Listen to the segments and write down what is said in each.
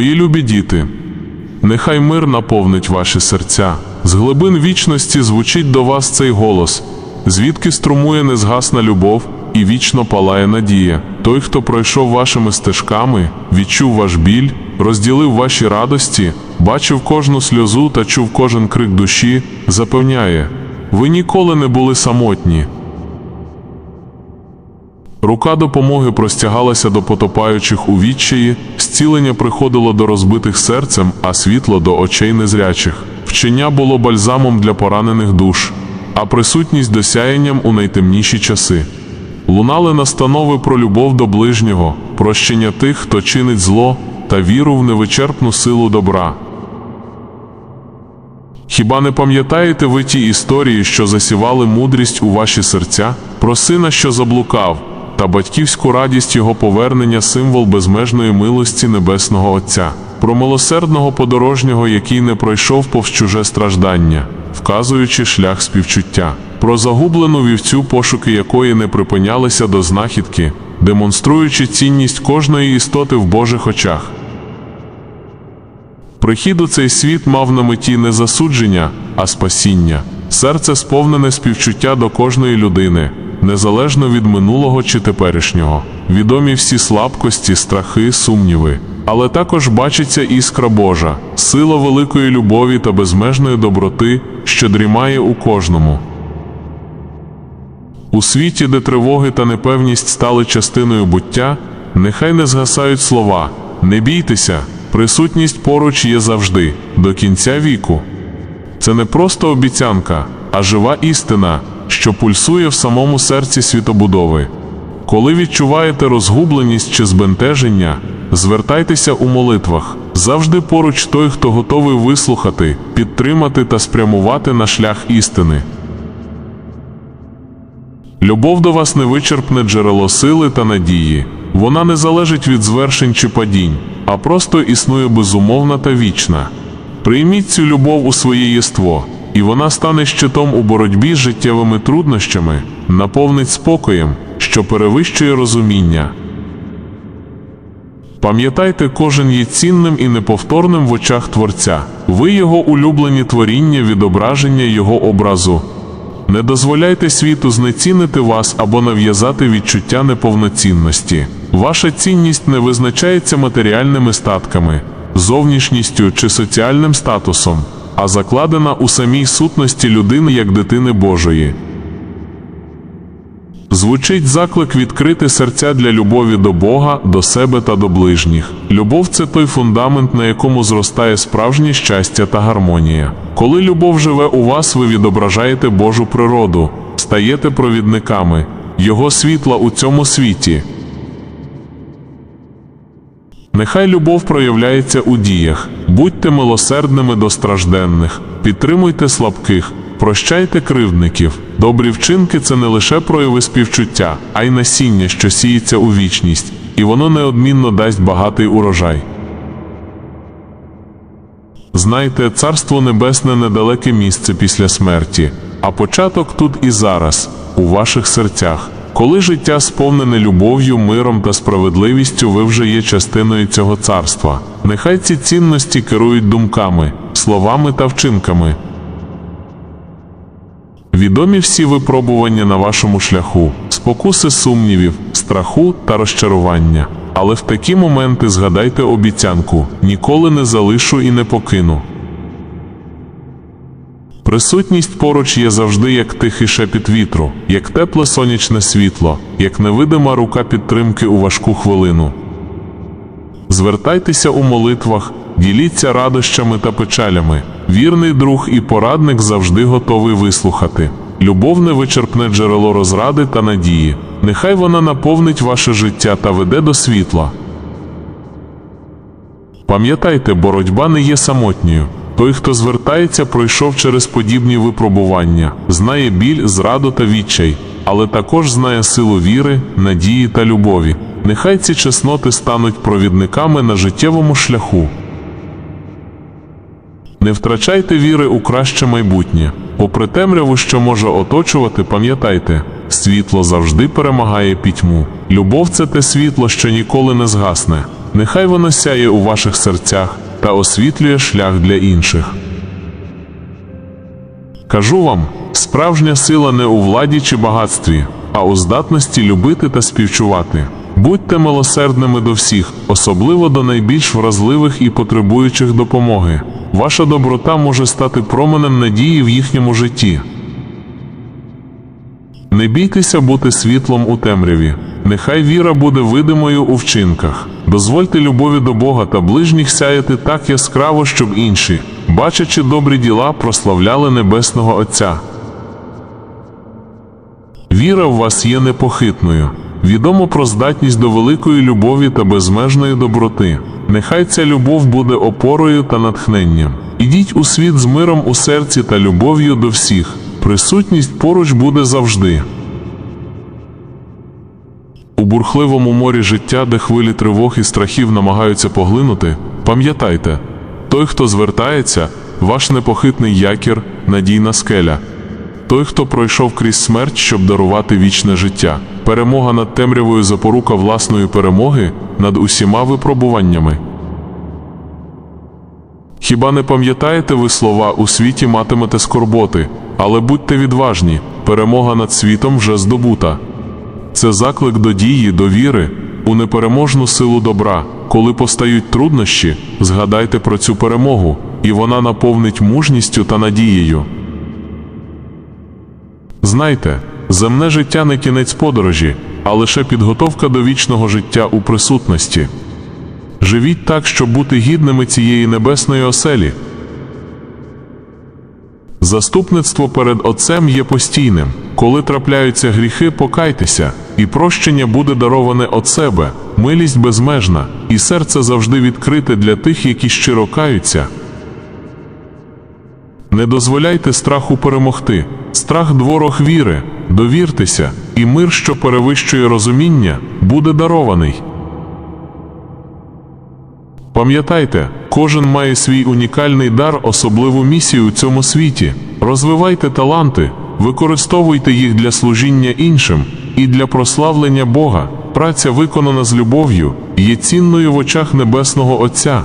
Мої любі діти, нехай мир наповнить ваші серця. З глибин вічності звучить до вас цей голос, звідки струмує незгасна любов і вічно палає надія. Той, хто пройшов вашими стежками, відчув ваш біль, розділив ваші радості, бачив кожну сльозу та чув кожен крик душі, запевняє, ви ніколи не були самотні. Рука допомоги простягалася до потопаючих у відчаї, зцілення приходило до розбитих серцем, а світло до очей незрячих. Вчення було бальзамом для поранених душ, а присутність досяянням у найтемніші часи. Лунали настанови про любов до ближнього, прощення тих, хто чинить зло, та віру в невичерпну силу добра. Хіба не пам'ятаєте ви ті історії, що засівали мудрість у ваші серця, про сина, що заблукав, та батьківську радість його повернення символ безмежної милості Небесного Отця, про милосердного подорожнього, який не пройшов повз чуже страждання, вказуючи шлях співчуття, про загублену вівцю, пошуки якої не припинялися до знахідки, демонструючи цінність кожної істоти в Божих очах. Прихід у цей світ мав на меті не засудження, а спасіння. Серце сповнене співчуття до кожної людини, незалежно від минулого чи теперішнього. Відомі всі слабкості, страхи, сумніви. Але також бачиться іскра Божа, сила великої любові та безмежної доброти, що дрімає у кожному. У світі, де тривоги та непевність стали частиною буття, нехай не згасають слова, не бійтеся, присутність поруч є завжди, до кінця віку. Це не просто обіцянка, а жива істина, що пульсує в самому серці світобудови. Коли відчуваєте розгубленість чи збентеження, звертайтеся у молитвах. Завжди поруч той, хто готовий вислухати, підтримати та спрямувати на шлях істини. Любов до вас невичерпне джерело сили та надії. Вона не залежить від звершень чи падінь, а просто існує безумовна та вічна. Прийміть цю любов у своє єство, і вона стане щитом у боротьбі з життєвими труднощами, наповнить спокоєм, що перевищує розуміння. Пам'ятайте, кожен є цінним і неповторним в очах Творця. Ви його улюблені творіння, відображення його образу. Не дозволяйте світу знецінити вас або нав'язати відчуття неповноцінності. Ваша цінність не визначається матеріальними статками, зовнішністю чи соціальним статусом, а закладена у самій сутності людини як дитини Божої. Звучить заклик відкрити серця для любові до Бога, до себе та до ближніх. Любов це той фундамент, на якому зростає справжнє щастя та гармонія. Коли любов живе у вас, ви відображаєте Божу природу, стаєте провідниками, Його світла у цьому світі. Нехай любов проявляється у діях, будьте милосердними до стражденних, підтримуйте слабких, прощайте кривдників. Добрі вчинки це не лише прояви співчуття, а й насіння, що сіється у вічність, і воно неодмінно дасть багатий урожай. Знайте, Царство Небесне недалеке місце після смерті, а початок тут і зараз, у ваших серцях. Коли життя сповнене любов'ю, миром та справедливістю, ви вже є частиною цього царства. Нехай ці цінності керують думками, словами та вчинками. Відомі всі випробування на вашому шляху, спокуси сумнівів, страху та розчарування. Але в такі моменти згадайте обіцянку: ніколи не залишу і не покину. Присутність поруч є завжди як тихий шепіт вітру, як тепле сонячне світло, як невидима рука підтримки у важку хвилину. Звертайтеся у молитвах, діліться радощами та печалями. Вірний друг і порадник завжди готовий вислухати. Любов невичерпне джерело розради та надії. Нехай вона наповнить ваше життя та веде до світла. Пам'ятайте, боротьба не є самотньою. Той, хто звертається, пройшов через подібні випробування, знає біль, зраду та відчай, але також знає силу віри, надії та любові. Нехай ці чесноти стануть провідниками на життєвому шляху. Не втрачайте віри у краще майбутнє. Попри темряву, що може оточувати, пам'ятайте, світло завжди перемагає пітьму. Любов це те світло, що ніколи не згасне. нехай воно сяє у ваших серцях та освітлює шлях для інших. Кажу вам, справжня сила не у владі чи багатстві, а у здатності любити та співчувати. Будьте милосердними до всіх, особливо до найбільш вразливих і потребуючих допомоги. Ваша доброта може стати променем надії в їхньому житті. Не бійтеся бути світлом у темряві. Нехай віра буде видимою у вчинках. Дозвольте любові до Бога та ближніх сяяти так яскраво, щоб інші, бачачи добрі діла, прославляли Небесного Отця. Віра в вас є непохитною. Відомо про здатність до великої любові та безмежної доброти. Нехай ця любов буде опорою та натхненням. Ідіть у світ з миром у серці та любов'ю до всіх. Присутність поруч буде завжди. У бурхливому морі життя, де хвилі тривог і страхів намагаються поглинути, пам'ятайте, той, хто звертається, ваш непохитний якір, надійна скеля. Той, хто пройшов крізь смерть, щоб дарувати вічне життя, перемога над темрявою запорука власної перемоги над усіма випробуваннями. Хіба не пам'ятаєте ви слова у світі матимете скорботи, але будьте відважні, перемога над світом вже здобута. Це заклик до дії, до віри, у непереможну силу добра. Коли постають труднощі, згадайте про цю перемогу, і вона наповнить мужністю та надією. Знайте, земне життя не кінець подорожі, а лише підготовка до вічного життя у присутності. Живіть так, щоб бути гідними цієї небесної оселі. Заступництво перед Отцем є постійним. Коли трапляються гріхи, покайтеся, і прощення буде дароване від себе, милість безмежна, і серце завжди відкрите для тих, які щиро каються. Не дозволяйте страху перемогти. Страх дворог віри, довіртеся, і мир, що перевищує розуміння, буде дарований. Пам'ятайте, кожен має свій унікальний дар, особливу місію у цьому світі. Розвивайте таланти, використовуйте їх для служіння іншим і для прославлення Бога. Праця, виконана з любов'ю, є цінною в очах Небесного Отця.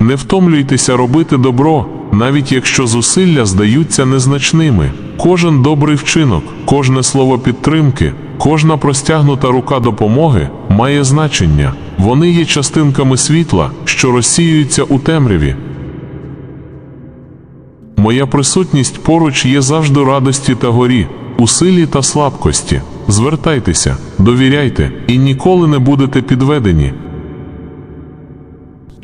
Не втомлюйтеся робити добро, навіть якщо зусилля здаються незначними. Кожен добрий вчинок, кожне слово підтримки, кожна простягнута рука допомоги має значення. Вони є частинками світла, що розсіюються у темряві. Моя присутність поруч є завжди радості та горі, у силі та слабкості. Звертайтеся, довіряйте і ніколи не будете підведені.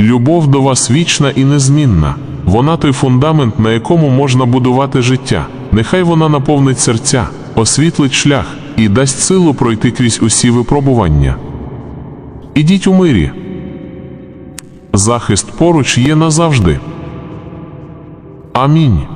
Любов до вас вічна і незмінна. Вона той фундамент, на якому можна будувати життя. Нехай вона наповнить серця, освітлить шлях і дасть силу пройти крізь усі випробування. Ідіть у мирі. Захист поруч є назавжди. Амінь.